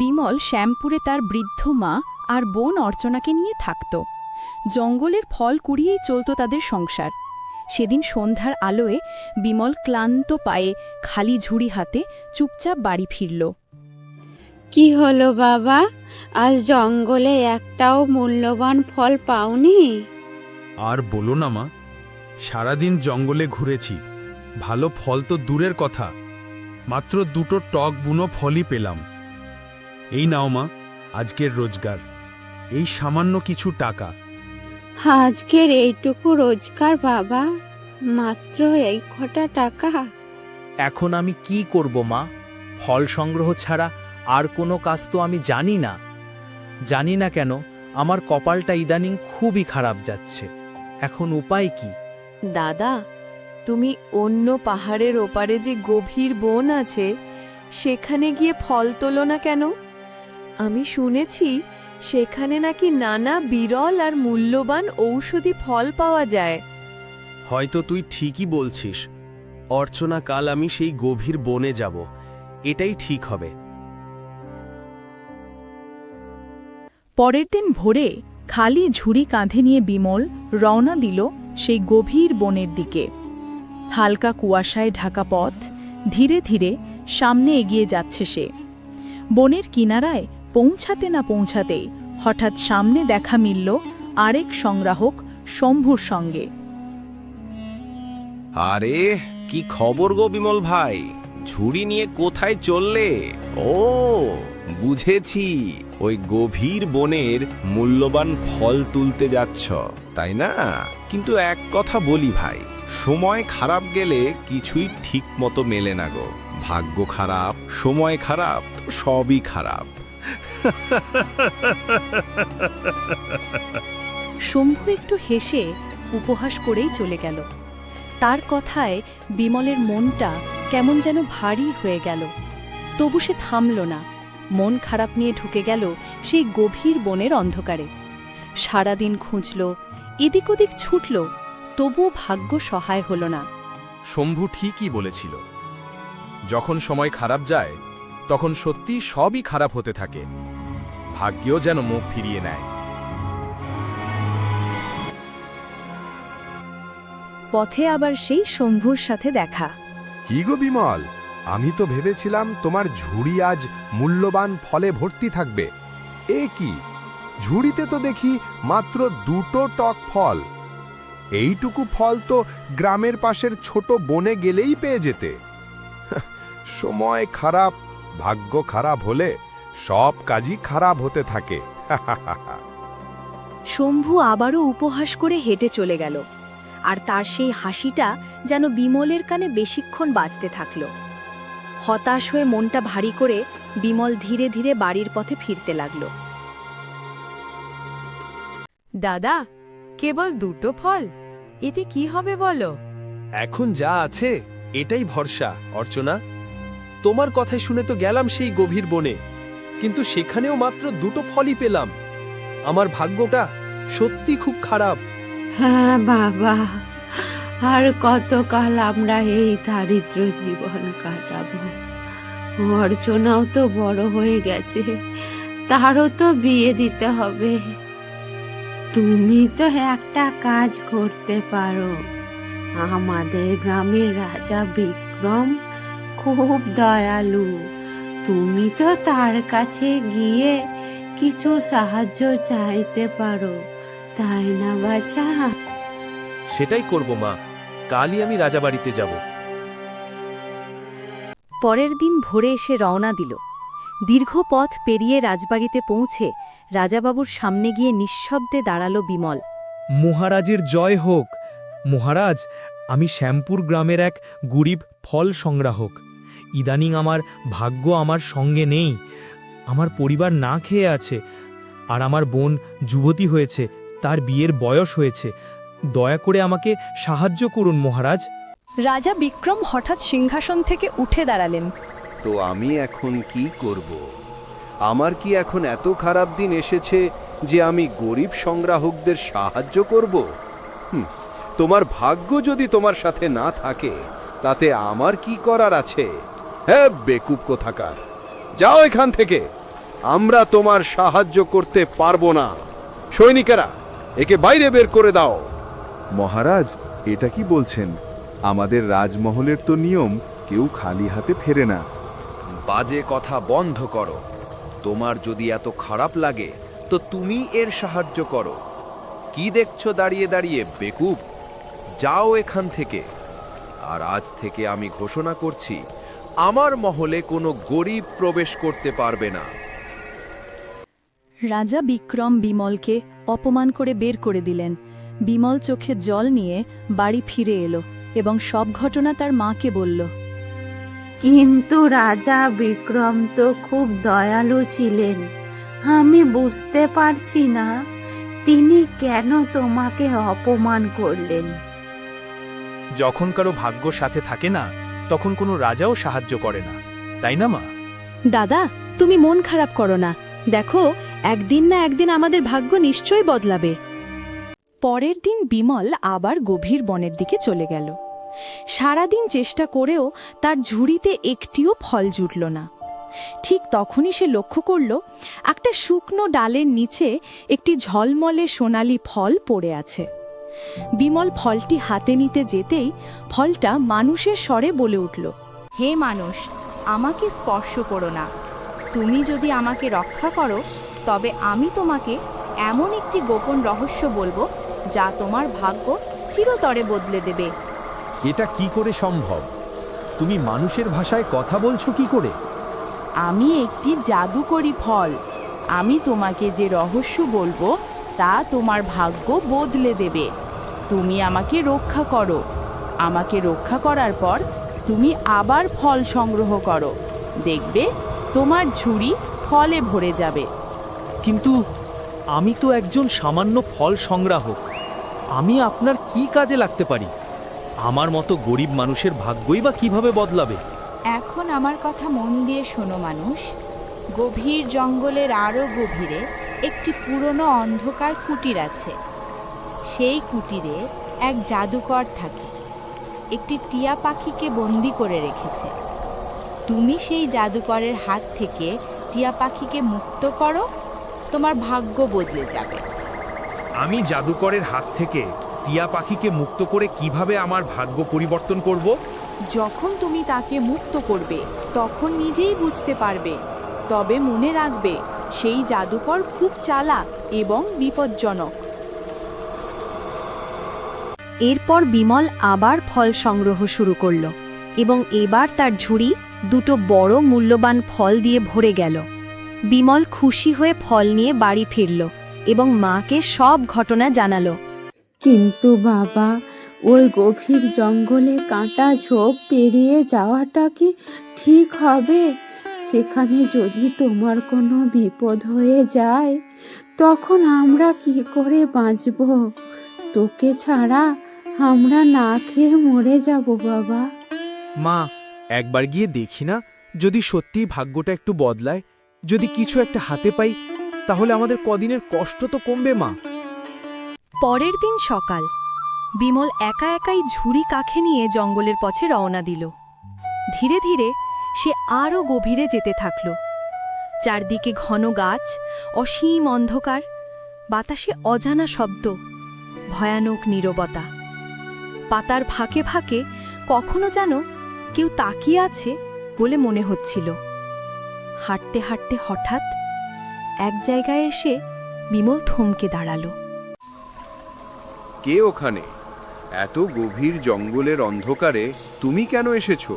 বিমল শ্যামপুরে তার বৃদ্ধ মা আর বোন অর্চনাকে নিয়ে থাকত। জঙ্গলের ফল কুড়িয়েই চলত তাদের সংসার। সেদিন সন্ধ্যার আলোয় বিমল ক্লান্ত পায়ে খালি ঝুড়ি হাতে চুপচাপ বাড়ি ফিরল। কি হলো বাবা? আজ জঙ্গলে একটাও মূল্যবান ফল পাওনি? আর বলো না মা সারাদিন জঙ্গলে ঘুরেছি। ভালো ফল তো দূরের কথা। মাত্র দুটো টক বুনো ফলই পেলাম। এই নাও মা আজকের রোজগার। এই সামান্য কিছু টাকা। আজকের এইটুকু রোজগার বাবা মাত্র এই কটা টাকা। এখন আমি কি করব মা? ফল সংগ্রহ ছাড়া আর কোনো কাজ তো আমি জানি না। জানি না কেন আমার কপালটা ইদানিং খুবই খারাপ যাচ্ছে। এখন উপায় কি? দাদা তুমি অন্য পাহাড়ের ওপারে যে গভীর বন আছে সেখানে গিয়ে ফল তোলো না কেন? আমি শুনেছি সেখানে নাকি নানা বিরল আর মূল্যবান ঔষধি ফল পাওয়া যায়। হয়তো তুই ঠিকই বলছিস। অর্চনা কাল আমি সেই গভীর বনে যাব। এটাই ঠিক হবে। পরের দিন ভোরে খালি ঝুড়ি কাঁধে নিয়ে বিমল রওনা দিল সেই গভীর বনের দিকে। হালকা কুয়াশায় ঢাকা পথ ধীরে ধীরে সামনে এগিয়ে যাচ্ছে সে। বনের কিনারায় পৌঁছাতে না পৌঁছাতেই হঠাৎ সামনে দেখা মিলল আরেক সংগ্রাহক শম্ভুর সঙ্গে। আরে, কি খবর গো বিমল ভাই? ঝুড়ি নিয়ে কোথায় চললে? ও, বুঝেছি, ওই গভীর বনের মূল্যবান ফল তুলতে যাচ্ছ, তাই না? কিন্তু এক কথা বলি ভাই, সময় খারাপ গেলে কিছুই ঠিক মতো মেলে না গো। ভাগ্য খারাপ, সময় খারাপ, তো সবই খারাপ। শম্ভু একটু হেসে উপহাস করেই চলে গেল। তার কথায় বিমলের মনটা কেমন যেন ভারী হয়ে গেল। তবু সে থামল না। মন খারাপ নিয়ে ঢুকে গেল সেই গভীর বনের অন্ধকারে। সারাদিন খুঁজল, এদিক ওদিক ছুটল, তবুও ভাগ্য সহায় হল না। শম্ভু ঠিকই বলেছিল। যখন সময় খারাপ যায় তখন সত্যি সবই খারাপ হতে থাকে। ভাগ্যও যেন মুখ ফিরিয়ে নেয়। পথে আবার সেই শম্ভুর সাথে দেখা। কি গো বিমল? আমি তো ভেবেছিলাম তোমার ঝুড়ি আজ মূল্যবান ফলে ভর্তি থাকবে। এ কি? ঝুড়িতে তো দেখি মাত্র দুটো টক ফল। এইটুকু ফল তো গ্রামের পাশের ছোট বনে গেলেই পেয়ে যেতে। সময় খারাপ। ভাগ্য খারাপ হলে সব কাজই খারাপ হতে থাকে। শম্ভু আবারও উপহাস করে হেঁটে চলে গেল আর তার সেই হাসিটা যেন বিমলের কানে বেশিক্ষণ বাজতে থাকল। হতাশ হয়ে মনটা ভারী করে বিমল ধীরে ধীরে বাড়ির পথে ফিরতে লাগল। দাদা কেবল দুটো ফল এতে কি হবে বলো? এখন যা আছে এটাই ভরসা অর্চনা। তোমার কথাই শুনে তো গেলাম সেই গভীর বনে। কিন্তু সেখানেও মাত্র দুটো ফলই পেলাম। আমার ভাগ্যটা সত্যি খুব খারাপ। হ্যাঁ বাবা। আর কতকাল আমরা এই দারিদ্র জীবন কাটাবো? অর্চনাও তো বড় হয়ে গেছে। তারও তো বিয়ে দিতে হবে। তুমি তো একটা কাজ করতে পারো। আমাদের গ্রামের রাজা বিক্রম খুব দয়ালু। তুমি তো তার কাছে গিয়ে কিছু সাহায্য চাইতে পারো তাই না বাছা? সেটাই করব মা। কালই আমি রাজাবাড়িতে যাব। পরের দিন ভোরে এসে রওনা দিল। দীর্ঘ পথ পেরিয়ে রাজবাড়িতে পৌঁছে রাজাবাবুর সামনে গিয়ে নিঃশব্দে দাঁড়াল বিমল। মহারাজের জয় হোক। মহারাজ আমি শ্যামপুর গ্রামের এক গরিব ফল সংগ্রাহক। ইদানিং আমার ভাগ্য আমার সঙ্গে নেই। আমার পরিবার না খেয়ে আছে। আর আমার বোন যুবতী হয়েছে তার বিয়ের বয়স হয়েছে। দয়া করে আমাকে সাহায্য করুন মহারাজ। রাজা বিক্রম হঠাৎ সিংহাসন থেকে উঠে দাঁড়ালেন। তো আমি এখন কি করব? আমার কি এখন এত খারাপ দিন এসেছে যে আমি গরিব সংগ্রাহকদের সাহায্য করব? তোমার ভাগ্য যদি তোমার সাথে না থাকে তাতে আমার কি করার আছে? হ্যাঁ বেকুব কোথাকার। যাও এখান থেকে। আমরা তোমার সাহায্য করতে পারব না। সৈনিকেরা একে বাইরে বের করে দাও। মহারাজ এটা কি বলছেন? আমাদের রাজমহলের তো নিয়ম কেউ খালি হাতে ফেরে না। বাজে কথা বন্ধ করো। তোমার যদি এত খারাপ লাগে তো তুমি এর সাহায্য করো। কি দেখছ দাঁড়িয়ে দাঁড়িয়ে বেকুব? যাও এখান থেকে। আর আজ থেকে আমি ঘোষণা করছি আমার মহলে কোনো গরিব প্রবেশ করতে পারবে না। রাজা বিক্রম বিমলকে অপমান করে বের করে দিলেন। বিমল চোখে জল নিয়ে বাড়ি ফিরে এলো এবং সব ঘটনা তার মাকে বলল। কিন্তু রাজা বিক্রম তো খুব দয়ালু ছিলেন। আমি বুঝতে পারছি না তিনি কেন তোমাকে অপমান করলেন? যখন কারও ভাগ্য সাথে থাকে না তখন কোনো রাজাও সাহায্য করে না। তাই না, মা? দাদা, তুমি মন খারাপ করো না। দেখো, একদিন না একদিন আমাদের ভাগ্য নিশ্চয়ই বদলাবে। পরের দিন বিমল আবার গভীর বনের দিকে চলে গেল। সারাদিন চেষ্টা করেও তার ঝুড়িতে একটিও ফল জুটল না। ঠিক তখনই সে লক্ষ্য করল, একটা শুকনো ডালের নিচে একটি ঝলমলে সোনালি ফল পড়ে আছে। বিমল ফলটি হাতে নিতে যেতেই ফলটা মানুষের স্বরে বলে উঠল হে মানুষ আমাকে স্পর্শ করো না। তুমি যদি আমাকে রক্ষা করো তবে আমি তোমাকে এমন একটি গোপন রহস্য বলব যা তোমার ভাগ্য চিরতরে বদলে দেবে। এটা কি করে সম্ভব? তুমি মানুষের ভাষায় কথা বলছো কি করে? আমি একটি জাদুকরি ফল। আমি তোমাকে যে রহস্য বলব তা তোমার ভাগ্য বদলে দেবে। তুমি আমাকে রক্ষা করো। আমাকে রক্ষা করার পর তুমি আবার ফল সংগ্রহ করো। দেখবে তোমার ঝুড়ি ফলে ভরে যাবে। কিন্তু আমি তো একজন সামান্য ফল সংগ্রাহক। আমি আপনার কি কাজে লাগতে পারি? আমার মতো গরিব মানুষের ভাগ্যই বা কীভাবে বদলাবে? এখন আমার কথা মন দিয়ে শোনো মানুষ। গভীর জঙ্গলের আরও গভীরে একটি পুরনো অন্ধকার কুটির আছে। সেই কুটিরে এক জাদুকর থাকে। একটি টিয়া পাখিকে বন্দি করে রেখেছে। তুমি সেই জাদুকরের হাত থেকে টিয়া পাখিকে মুক্ত করো তোমার ভাগ্য বদলে যাবে। আমি জাদুকরের হাত থেকে টিয়া পাখিকে মুক্ত করে কীভাবে আমার ভাগ্য পরিবর্তন করব? যখন তুমি তাকে মুক্ত করবে তখন নিজেই বুঝতে পারবে তবে মনে রাখবে সেই জাদুকর খুব চালাক এবং বিপজ্জনক। এরপর বিমল আবার ফল সংগ্রহ শুরু করল এবং এবার তার ঝুড়ি দুটো বড় মূল্যবান ফল দিয়ে ভরে গেল। বিমল খুশি হয়ে ফল নিয়ে বাড়ি ফিরল এবং মাকে সব ঘটনা জানালো। কিন্তু বাবা, ওই গভীর জঙ্গলে কাঁটা ঝোপ পেরিয়ে যাওয়াটা কি ঠিক হবে? সেখানে যদি তোমার কোনো বিপদ হয়ে যায় তখন আমরা কি করে বাঁচব? তোকে ছাড়া আমরা না খেয়ে মরে যাব বাবা। মা একবার গিয়ে দেখি না যদি সত্যিই ভাগ্যটা একটু বদলায়। যদি কিছু একটা হাতে পাই তাহলে আমাদের কদিনের কষ্ট তো কমবে মা। পরের দিন সকাল। বিমল একা একাই ঝুড়ি কাখে নিয়ে জঙ্গলের পথে রওনা দিল। ধীরে ধীরে সে আরও গভীরে যেতে থাকল। চারদিকে ঘন গাছ, অসীম অন্ধকার, বাতাসে অজানা শব্দ, ভয়ানক নীরবতা। পাতার ফাঁকে ফাঁকে কখনো যেন কেউ তাকিয়ে আছে বলে মনে হচ্ছিল। হাঁটতে হাঁটতে হঠাৎ এক জায়গায় এসে বিমল থমকে দাঁড়াল। কে ওখানে? এত গভীর জঙ্গলের অন্ধকারে তুমি কেন এসেছ?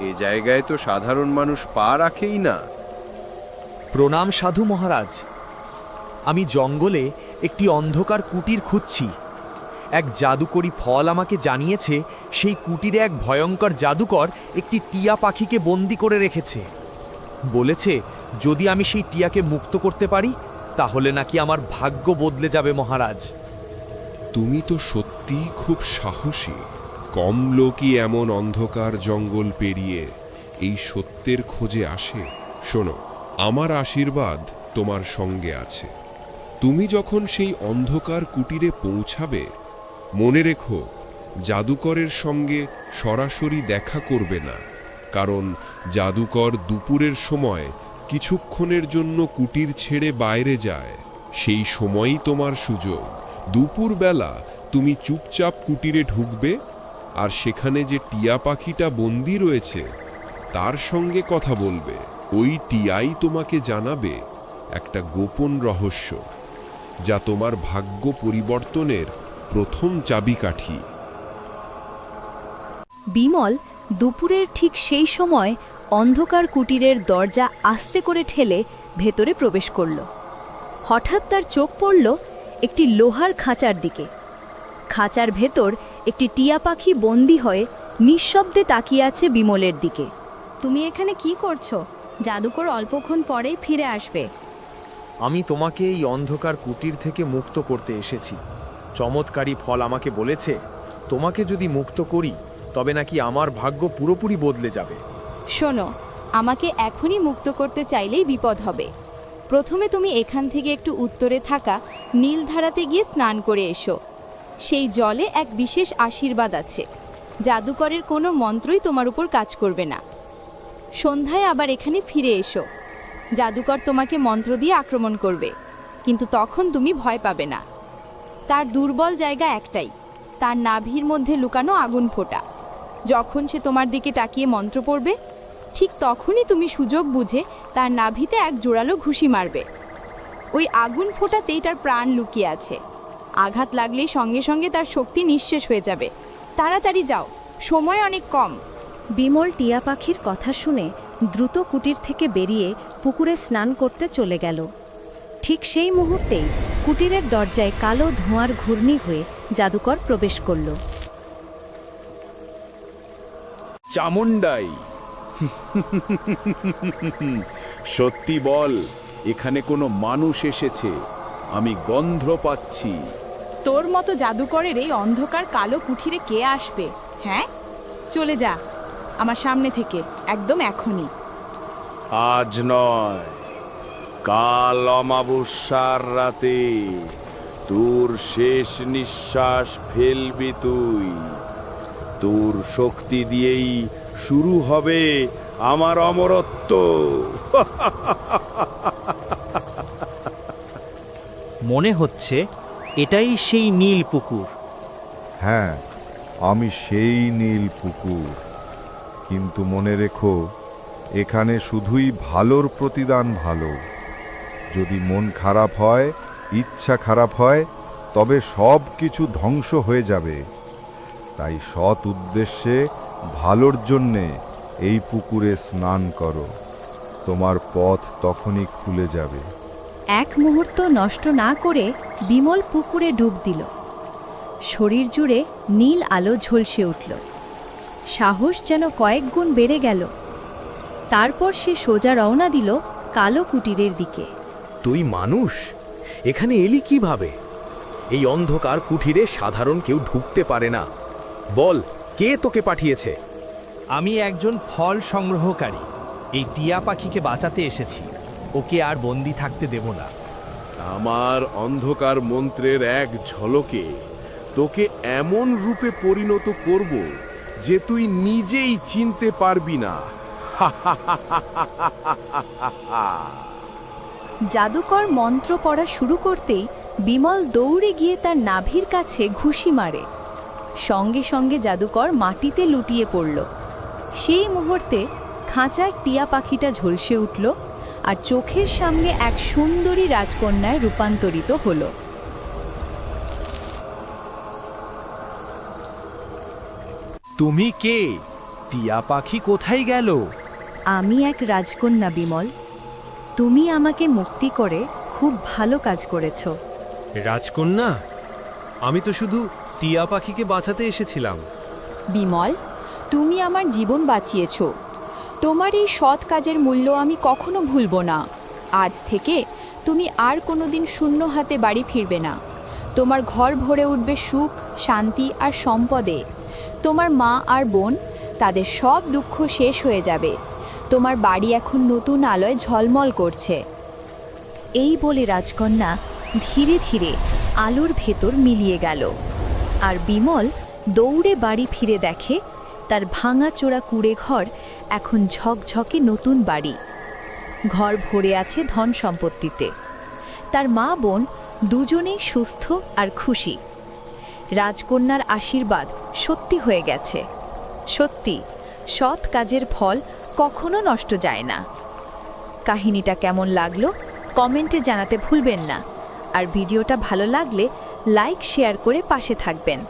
এ জায়গায় তো সাধারণ মানুষ পা রাখেই না। প্রণাম সাধু মহারাজ। আমি জঙ্গলে একটি অন্ধকার কুটির খুঁজছি। এক জাদুকরি ফল আমাকে জানিয়েছে সেই কুটিরে এক ভয়ঙ্কর জাদুকর একটি টিয়া পাখিকে বন্দি করে রেখেছে। বলেছে যদি আমি সেই টিয়াকে মুক্ত করতে পারি তাহলে নাকি আমার ভাগ্য বদলে যাবে মহারাজ। তুমি তো সত্যিই খুব সাহসী। কম লোকই এমন অন্ধকার জঙ্গল পেরিয়ে এই সত্যের খোঁজে আসে। শোনো, আমার আশীর্বাদ তোমার সঙ্গে আছে। তুমি যখন সেই অন্ধকার কুটিরে পৌঁছাবে, মনে রেখো, জাদুকরের সঙ্গে সরাসরি দেখা করবে না, কারণ জাদুকর দুপুরের সময় কিছুক্ষণের জন্য কুটির ছেড়ে বাইরে যায়। সেই সময়ই তোমার সুযোগ। দুপুরবেলা তুমি চুপচাপ কুটিরে ঢুকবে আর সেখানে যে টিয়া পাখিটা বন্দি রয়েছে, তার সঙ্গে কথা বলবে। ওই টিয়াই তোমাকে জানাবে একটা গোপন রহস্য, যা তোমার ভাগ্য পরিবর্তনের প্রথম চাবিকাঠি। বিমল, দুপুরের ঠিক সেই সময় অন্ধকার কুটিরের দরজা আস্তে করে ঠেলে ভেতরে প্রবেশ করল। হঠাৎ তার চোখ পড়ল একটি লোহার খাঁচার দিকে। খাঁচার ভেতর একটি টিয়া পাখি বন্দি হয়ে নিঃশব্দে তাকিয়ে আছে বিমলের দিকে। তুমি এখানে কি করছ? জাদুকর অল্পক্ষণ পরেই ফিরে আসবে। আমি তোমাকে এই অন্ধকার কুটির থেকে মুক্ত করতে এসেছি। চমৎকারী ফল আমাকে বলেছে তোমাকে যদি মুক্ত করি তবে নাকি আমার ভাগ্য পুরোপুরি বদলে যাবে। শোনো আমাকে এখনই মুক্ত করতে চাইলেই বিপদ হবে। প্রথমে তুমি এখান থেকে একটু উত্তরে থাকা নীলধারাতে গিয়ে স্নান করে এসো। সেই জলে এক বিশেষ আশীর্বাদ আছে। জাদুকরের কোনো মন্ত্রই তোমার উপর কাজ করবে না। সন্ধ্যায় আবার এখানে ফিরে এসো। জাদুকর তোমাকে মন্ত্র দিয়ে আক্রমণ করবে, কিন্তু তখন তুমি ভয় পাবে না। তার দুর্বল জায়গা একটাই, তার নাভির মধ্যে লুকানো আগুন ফোটা। যখন সে তোমার দিকে তাকিয়ে মন্ত্র পড়বে, ঠিক তখনই তুমি সুযোগ বুঝে তার নাভিতে এক জোরালো ঘুষি মারবে। ওই আগুন ফোটাতেই তার প্রাণ লুকিয়ে আছে। আঘাত লাগলেই সঙ্গে সঙ্গে তার শক্তি নিঃশেষ হয়ে যাবে। তাড়াতাড়ি যাও সময় অনেক কম। বিমল টিয়া পাখির কথা শুনে দ্রুত কুটির থেকে বেরিয়ে পুকুরে স্নান করতে চলে গেল। ঠিক সেই মুহূর্তেই কুটিরের দরজায় কালো ধোঁয়ার ঘূর্ণি হয়ে জাদুকর প্রবেশ করল। চামুন্ডাই সত্যি বল এখানে কোনো মানুষ এসেছে। আমি গন্ধ পাচ্ছি। তোর মতো জাদুকরের এই অন্ধকার কালো কুঠিরে কে আসবে? হ্যাঁ? চলে যা আমার সামনে থেকে একদম এখনই। আজ নয় কাল অমাবস্যার রাতে তোর শেষ নিঃশ্বাস ফেলবি তুই। তোর শক্তি দিয়েই শুরু হবে আমার অমরত্ব। মনে হচ্ছে এটাই সেই নীল পুকুর। হ্যাঁ আমি সেই নীল পুকুর। কিন্তু মনে রেখো, এখানে শুধুই ভালোর প্রতিদান ভালো। যদি মন খারাপ হয়, ইচ্ছা খারাপ হয়, তবে সব কিছু ধ্বংস হয়ে যাবে। তাই সৎ উদ্দেশ্যে ভালোর জন্যে এই পুকুরে স্নান করো। তোমার পথ তখনই খুলে যাবে। এক মুহূর্ত নষ্ট না করে বিমল পুকুরে ডুব দিল। শরীর জুড়ে নীল আলো ঝলসে উঠল। সাহস যেন কয়েক গুণ বেড়ে গেল। তারপর সে সোজা রওনা দিল কালো কুটিরের দিকে। তুই মানুষ? এখানে এলি কীভাবে? এই অন্ধকার কুঠিরে সাধারণ কেউ ঢুকতে পারে না। বল কে তোকে পাঠিয়েছে? আমি একজন ফল সংগ্রহকারী। এই টিয়া পাখিকে বাঁচাতে এসেছি। ওকে আর বন্দি থাকতে দেব না। আমার অন্ধকার মন্ত্রের এক ঝলকে তোকে এমন রূপে পরিণত করব যে তুই নিজেই চিনতে পারবি না। জাদুকর মন্ত্র পড়া শুরু করতেই বিমল দৌড়ে গিয়ে তার নাভির কাছে ঘুষি মারে। সঙ্গে সঙ্গে জাদুকর মাটিতে লুটিয়ে পড়ল। সেই মুহূর্তে খাঁচার টিয়া পাখিটা ঝলসে উঠল। আর চোখের সামনে এক সুন্দরী রাজকন্যায় রূপান্তরিত হলো। তুমি কে? টিয়া পাখি কোথায় গেল? আমি এক রাজকন্যা বিমল। তুমি আমাকে মুক্তি করে খুব ভালো কাজ করেছ। রাজকন্যা? আমি তো শুধু টিয়া পাখিকে বাঁচাতে এসেছিলাম। বিমল তুমি আমার জীবন বাঁচিয়েছ। তোমার এই সৎ কাজের মূল্য আমি কখনো ভুলব না। আজ থেকে তুমি আর কোনোদিন শূন্য হাতে বাড়ি ফিরবে না। তোমার ঘর ভরে উঠবে সুখ, শান্তি আর সম্পদে। তোমার মা আর বোন, তাদের সব দুঃখ শেষ হয়ে যাবে। তোমার বাড়ি এখন নতুন আলোয় ঝলমল করছে। এই বলে রাজকন্যা ধীরে ধীরে আলোর ভেতর মিলিয়ে গেল। আর বিমল দৌড়ে বাড়ি ফিরে দেখে তার ভাঙা চোরা কুড়ে ঘর এখন ঝকঝকে নতুন বাড়ি। ঘর ভরে আছে ধন সম্পত্তিতে। তার মা বোন দুজনেই সুস্থ আর খুশি। রাজকন্যার আশীর্বাদ সত্যি হয়ে গেছে। সত্যি, সৎ কাজের ফল কখনো নষ্ট যায় না। কাহিনীটা কেমন লাগল কমেন্টে জানাতে ভুলবেন না। আর ভিডিওটা ভালো লাগলে লাইক, শেয়ার করে পাশে থাকবেন।